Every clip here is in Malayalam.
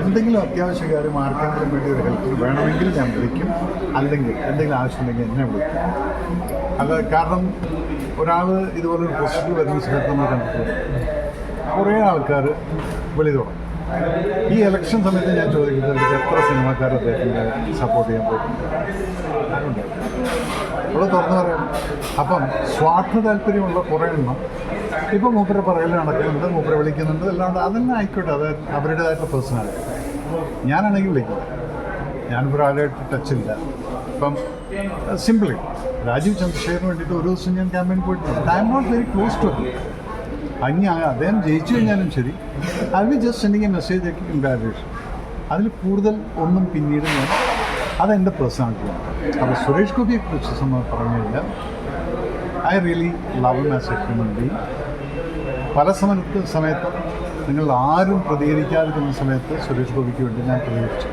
എന്തെങ്കിലും അത്യാവശ്യ കാര്യം ആർക്കെങ്കിലും വേണ്ടി ഒരു ഹെൽപ്പ് വേണമെങ്കിൽ ഞാൻ വിളിക്കും. അല്ലെങ്കിൽ എന്തെങ്കിലും ആവശ്യമുണ്ടെങ്കിൽ എന്നെ വിളിക്കും. അല്ല കാരണം ഒരാൾ ഇതുപോലെ ഒരു പൊസിഷനിൽ വരുന്ന സമയത്ത് നമ്മൾ കണ്ടിട്ടുണ്ട് കുറേ ആൾക്കാർ വിളി തുടങ്ങും. ഈ ഇലക്ഷൻ സമയത്ത് ഞാൻ ചോദിക്കുന്നത് എത്ര സിനിമാക്കാർ അദ്ദേഹത്തിന്റെ സപ്പോർട്ട് ചെയ്യാൻ പോയിട്ടുണ്ട്? ഇവിടെ തുറന്നു പറയാം. അപ്പം സ്വാർത്ഥ താല്പര്യമുള്ള കുറേ എണ്ണം ഇപ്പം മൂപ്പരെ പറയൽ നടക്കുന്നുണ്ട് മൂപ്പരെ വിളിക്കുന്നുണ്ട് അല്ലാണ്ട് അതെല്ലാം ആയിക്കോട്ടെ. അത് അവരുടേതായിട്ടുള്ള പേഴ്സണാലിറ്റി ഞാനാണെങ്കിൽ വിളിക്കും ഞാനിപ്പോൾ ഒരാളായിട്ട് ടച്ചില്ല ഇപ്പം സിമ്പിളി രാജീവ് ചന്ദ്രശേഖരന് വേണ്ടിയിട്ട് ഒരു ദിവസം ഞാൻ ക്യാമ്പയിൻ പോയിട്ടുണ്ട്. I am not very close to അങ്ങ് അദ്ദേഹം ജയിച്ചു കഴിഞ്ഞാലും ശരി. I will just sending a message ഒക്കെ കൺഗ്രാജുലേഷൻ അതിൽ കൂടുതൽ ഒന്നും പിന്നീട് ഞാൻ അതെന്റെ പേഴ്സണാലിറ്റിയാണ് അപ്പോൾ സുരേഷ് ഗോപിയെ കുറിച്ച് സംഭവം പറഞ്ഞു കഴിഞ്ഞാൽ I really love as a human being പല സമയത്ത് സമയത്തും നിങ്ങൾ ആരും പ്രതികരിക്കാതിരുന്ന സമയത്ത് സുരേഷ് ഗോപിക്ക് വേണ്ടി ഞാൻ പ്രതികരിച്ചു.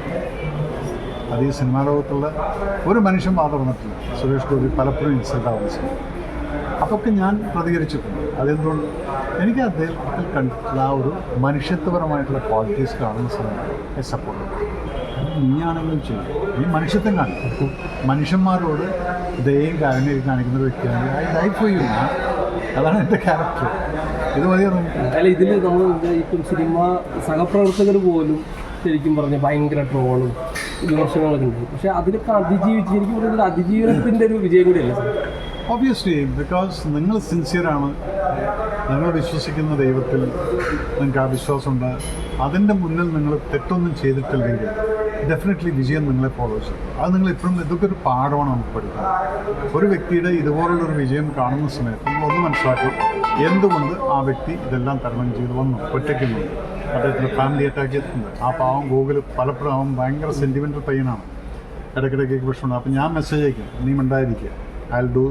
അത് ഈ സിനിമാ ലോകത്തുള്ള ഒരു മനുഷ്യൻ മാത്രം വന്നിട്ടില്ല. സുരേഷ് ഗോപി പലപ്പോഴും ഇൻസൾട്ട് ആവുന്ന സമയം അതൊക്കെ ഞാൻ പ്രതികരിച്ചിട്ടുണ്ട്. അതെന്തുകൊണ്ട്? എനിക്ക് അദ്ദേഹത്തിൽ കണ്ടിട്ടുള്ള ആ ഒരു മനുഷ്യത്വപരമായിട്ടുള്ള ക്വാളിറ്റീസ് കാണുന്ന സമയത്ത് സപ്പോർട്ട് നീയാണെങ്കിലും ചെയ്യും. ഈ മനുഷ്യത്വം കാണിക്കും. മനുഷ്യന്മാരോട് ദയയും കാരുണ്യം കാണിക്കുന്ന ഒരു വ്യക്തിയാണ് ഐ ലൈഫ് ഫോർ യു അതാണ് എന്റെ ക്യാരക്ടർ ഇത് മതി അല്ല ഇതിൽ നമ്മൾ ഇപ്പം സിനിമ സഹപ്രവർത്തകർ പോലും ശരിക്കും പറഞ്ഞ ഭയങ്കര ട്രോളും വിമർശനങ്ങളൊക്കെ ഉണ്ട്. പക്ഷെ അതിലൊക്കെ അതിജീവിച്ച് ശരിക്കും പറയുന്നത് അതിജീവനത്തിന്റെ ഒരു വിജയം കൂടിയല്ല സാർ? ഒബ്വിയസ്ലി ബിക്കോസ് നിങ്ങൾ സിൻസിയറാണ് നിങ്ങൾ വിശ്വസിക്കുന്ന ദൈവത്തിൽ നിങ്ങൾക്ക് ആ വിശ്വാസമുണ്ട്. അതിന്റെ മുന്നിൽ നിങ്ങൾ തെറ്റൊന്നും ചെയ്തിട്ടില്ലെങ്കിൽ ഡെഫിനറ്റ്ലി വിജയം നിങ്ങളെ ഫോളോ ചെയ്യും. അത് നിങ്ങൾ ഇപ്പോഴും ഇതൊക്കെ ഒരു പാഠമാണ് നമുക്ക് പഠിക്കുന്നത് ഒരു വ്യക്തിയുടെ ഇതുപോലുള്ളൊരു വിജയം കാണുന്ന സമയത്ത് നിങ്ങൾ ഒന്ന് മനസ്സിലാക്കും എന്തുകൊണ്ട് ആ വ്യക്തി ഇതെല്ലാം തരണം ചെയ്ത് വന്നു? ഒറ്റയ്ക്കുന്നുണ്ട് അദ്ദേഹത്തിന് ഫാമിലി അറ്റാക്ക് ചെയ്തിട്ടുണ്ട്. ആ പാവം ഗൂഗിൾ പലപ്പോഴും അവൻ ഭയങ്കര സെന്റിമെന്റൽ പയ്യനാണ്. ഇടയ്ക്കിടയ്ക്ക് പ്രശ്നമുണ്ട് അപ്പം ഞാൻ മെസ്സേജ് അയക്കും. നീ മിണ്ടായിരിക്കുക ഐ ഡു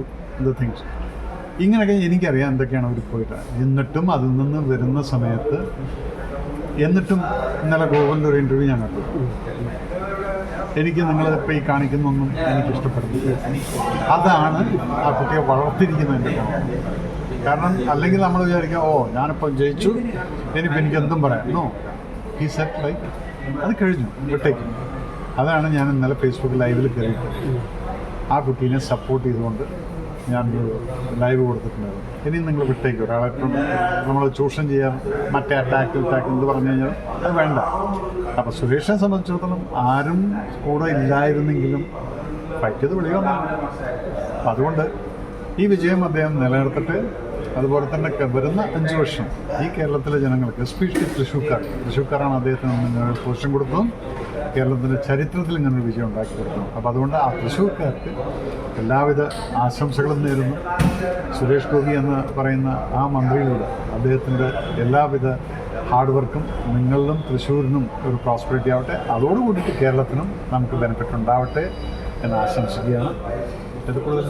ദ തിങ്സ് ഇങ്ങനെയൊക്കെ എനിക്കറിയാം എന്തൊക്കെയാണ് അവർ പോയിട്ട്. എന്നിട്ടും അതിൽ നിന്ന് വരുന്ന സമയത്ത് എന്നിട്ടും ഇന്നലെ ഗോകുലിന്റെ ഒരു ഇന്റർവ്യൂ ഞാൻ കണ്ടു. എനിക്ക് നിങ്ങളിപ്പോൾ ഈ കാണിക്കുന്നൊന്നും എനിക്ക് ഇഷ്ടപ്പെടുന്നില്ല അതാണ് ആ കുട്ടിയെ വളർത്തിയിരിക്കുന്നതിന്റെ കാരണം അല്ലെങ്കിൽ നമ്മൾ വിചാരിക്കാം ഓ ഞാനിപ്പോൾ ജയിച്ചു. ഇനിയിപ്പോൾ എനിക്ക് എന്തും പറയാം. നോ ഈ സെറ്റ് ലൈക്ക് അത് കഴിഞ്ഞു. വിട്ടേക്കും. അതാണ് ഞാൻ ഇന്നലെ ഫേസ്ബുക്ക് ലൈവിൽ കയറിയിട്ട് ആ കുട്ടീനെ സപ്പോർട്ട് ചെയ്തുകൊണ്ട് ഞാൻ ലൈവ് കൊടുത്തിട്ടുണ്ടായിരുന്നു. ഇനിയും നിങ്ങൾ വിട്ടേക്കും ഒരാളെ. നമ്മൾ ചൂഷണം ചെയ്യാൻ മറ്റേ അറ്റാക്ക് അറ്റാക്ക് എന്ന് പറഞ്ഞു കഴിഞ്ഞാൽ അത് വേണ്ട. അപ്പോൾ സുരേഷിനെ സംബന്ധിച്ചിടത്തോളം ആരും കൂടെ ഇല്ലായിരുന്നെങ്കിലും ഫൈറ്റ് ചെയ്ത് അതുകൊണ്ട് ഈ വിജയം അദ്ദേഹം നിലനിർത്തിട്ട്. അതുപോലെ തന്നെ വരുന്ന അഞ്ച് വർഷം ഈ കേരളത്തിലെ ജനങ്ങൾക്ക് എസ്പെഷ്യലി തൃശ്ശൂർക്കാർ തൃശ്ശൂർക്കാരാണ് അദ്ദേഹത്തിന് പോഷൻ കൊടുത്തതും. കേരളത്തിന്റെ ചരിത്രത്തിൽ ഇങ്ങനെ ഒരു വിജയം ഉണ്ടാക്കി കൊടുക്കണം. അപ്പോൾ അതുകൊണ്ട് ആ തൃശ്ശൂർക്കാർക്ക് എല്ലാവിധ ആശംസകളും നേരുന്നു. സുരേഷ് ഗോപി എന്ന് പറയുന്ന ആ മന്ത്രിയിലൂടെ അദ്ദേഹത്തിന്റെ എല്ലാവിധ ഹാർഡ് വർക്കും നിങ്ങളിലും തൃശ്ശൂരിനും ഒരു പ്രോസ്പെരിറ്റി ആവട്ടെ. അതോടുകൂടിയിട്ട് കേരളത്തിനും നമുക്ക് ബെനിഫിറ്റ് ഉണ്ടാവട്ടെ എന്ന് ആശംസിക്കുകയാണ്. ഇത് കൂടുതൽ